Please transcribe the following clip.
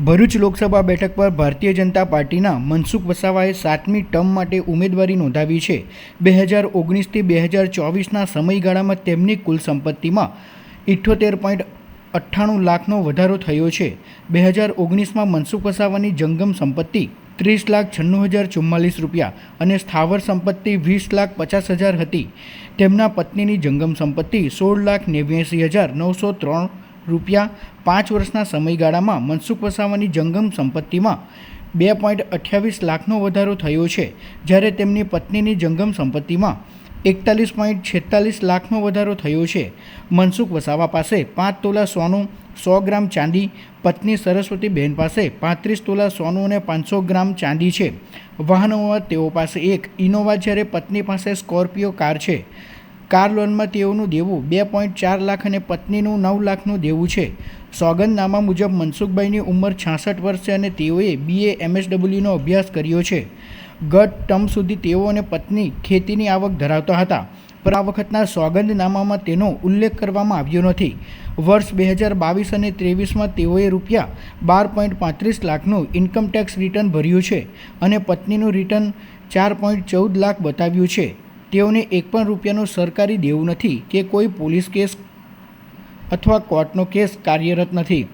ભરૂચ લોકસભા બેઠક પર ભારતીય જનતા પાર્ટીના મનસુખ વસાવાએ સાતમી ટર્મ માટે ઉમેદવારી નોંધાવી છે. બે હજાર ઓગણીસથી બે હજાર ચોવીસના સમયગાળામાં તેમની કુલ સંપત્તિમાં ઇઠ્યોતેર પોઈન્ટ અઠ્ઠાણું લાખનો વધારો થયો છે. બે હજાર ઓગણીસમાં મનસુખ વસાવાની જંગમ સંપત્તિ ત્રીસ લાખ છન્નું હજાર ચુમ્માલીસ રૂપિયા અને સ્થાવર સંપત્તિ વીસ લાખ પચાસ હજાર હતી. તેમના પત્નીની જંગમ સંપત્તિ સોળ લાખ નેવ્યાસી હજાર નવસો ત્રણ રૂપિયા પાંચ વર્ષના સમયગાળામાં મનસુખ વસાવાની જંગમ સંપત્તિમાં બે પોઈન્ટ અઠ્યાવીસ લાખનો વધારો થયો છે, જ્યારે તેમની પત્નીની જંગમ સંપત્તિમાં એકતાલીસ પોઈન્ટ છેતાલીસ લાખનો વધારો થયો છે. મનસુખ વસાવા પાસે પાંચ તોલા સોનું, સો ગ્રામ ચાંદી, પત્ની સરસ્વતીબહેન પાસે પાંત્રીસ તોલા સોનું અને પાંચસો ગ્રામ ચાંદી છે. વાહનોમાં તેઓ પાસે એક ઇનોવા, જ્યારે પત્ની પાસે સ્કોર્પિયો કાર છે. કાર લોનમાં તેઓનું દેવું બે પોઈન્ટ ચાર લાખ અને પત્નીનું નવ લાખનું દેવું છે. સોગંદનામા મુજબ મનસુખભાઈની ઉંમર છાસઠ વર્ષ છે અને તેઓએ બીએ એમએસડબલ્યુનો અભ્યાસ કર્યો છે. ગત ટર્મ સુધી તેઓ અને પત્ની ખેતીની આવક ધરાવતા હતા, પણ આ વખતના સોગંદનામામાં તેનો ઉલ્લેખ કરવામાં આવ્યો નથી. વર્ષ બે હજાર બાવીસ અને ત્રેવીસમાં તેઓએ રૂપિયા બાર પોઈન્ટ પાંત્રીસ લાખનું ઇન્કમ ટેક્સ રિટર્ન ભર્યું છે અને પત્નીનું રિટર્ન ચાર પોઈન્ટ ચૌદ લાખ બતાવ્યું છે. તેઓને એક પણ રૂપિયાનું સરકારી દેવું નથી કે કોઈ પોલીસ કેસ અથવા કોર્ટનો કેસ કાર્યરત નથી.